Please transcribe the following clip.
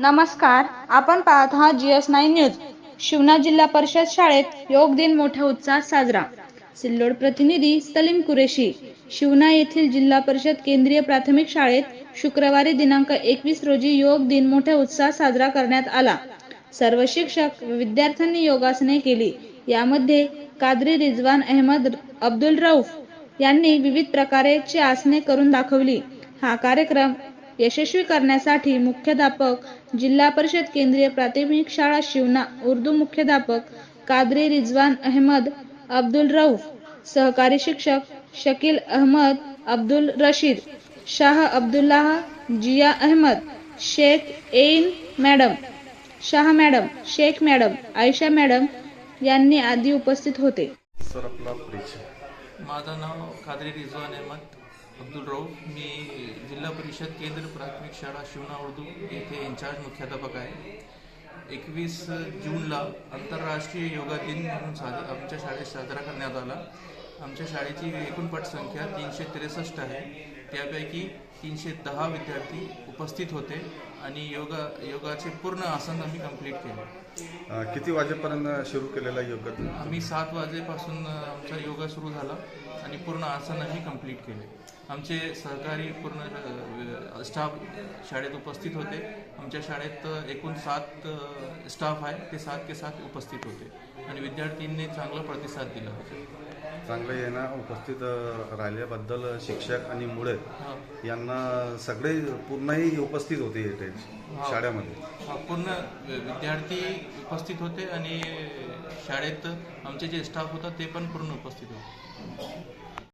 नमस्कार आपण पाहत आहात G S nine news Shivna जिल्हा परिषद शाळेत योग दिन मोठ्या उत्साहात साजरा. सिल्लोड प्रतिनिधी सलीम कुरेशी. शिवना येथील जिल्हा परिषद केंद्रीय प्राथमिक शाळेत शुक्रवारी दिनांक एकवीस रोजी योग दिन मोठ्या उत्साहात साजरा करण्यात आला. सर्व शिक्षक विद्यार्थ्यांनी योगासने केली. यामध्ये कादरी रिजवान अहमद अब्दुल रऊफ यांनी विविध प्रकारेची आसने करून दाखवली. हा कार्यक्रम यशस्वी करण्यासाठी मुख्याध्यापक जिल्हा परिषद केंद्रीय प्राथमिक शाळा शिवना उर्दू मुख्याध्यापक कादरी रिजवान अहमद अब्दुल रऊफ सहकारी शिक्षक Shakeel Ahmad Abdul Rashid Shah Abdullah Jiya Ahmad Shaikh N madam Shah madam Shaikh madam Ayesha madam यांनी आदी उपस्थित होते. सर आपला परिचय. माझं नाव कादरी रिजवान अहमद. अब्दुल रऊफ मी जिल्हा परिषद केंद्र प्राथमिक शाळा शिवना उर्दू येथे इन्चार्ज मुख्याध्यापक आहे. एकवीस जूनला आंतरराष्ट्रीय योगा दिन म्हणून साज आमच्या शाळेत साजरा करण्यात आला. आमच्या शाळेची एकूण पटसंख्या तीनशे त्रेसष्ट आहे. त्यापैकी तीनशे दहा विद्यार्थी उपस्थित होते आणि योगा योगाचे पूर्ण आसन आम्ही कंप्लीट केले. किती वाजेपर्यंत सुरू केलेला योग आम्ही सात वाजेपासून आमचा योगा सुरू झाला आणि पूर्ण आसन आम्ही कंप्लीट केले. आमचे सहकारी पूर्ण स्टाफ शाळेत उपस्थित होते. आमच्या शाळेत एकूण सात स्टाफ आहे. ते सात के सात उपस्थित होते. आणि विद्यार्थ्यांनी चांगला प्रतिसाद दिला. चांगलं येणं उपस्थित राहिल्याबद्दल शिक्षक आणि मुळे हा. यांना सगळे पूर्णही उपस्थित होते इथे शाळेमध्ये. हा, पूर्ण विद्यार्थी उपस्थित होते आणि शाळेत आमचे जे स्टाफ होता ते पण पूर्ण उपस्थित होते.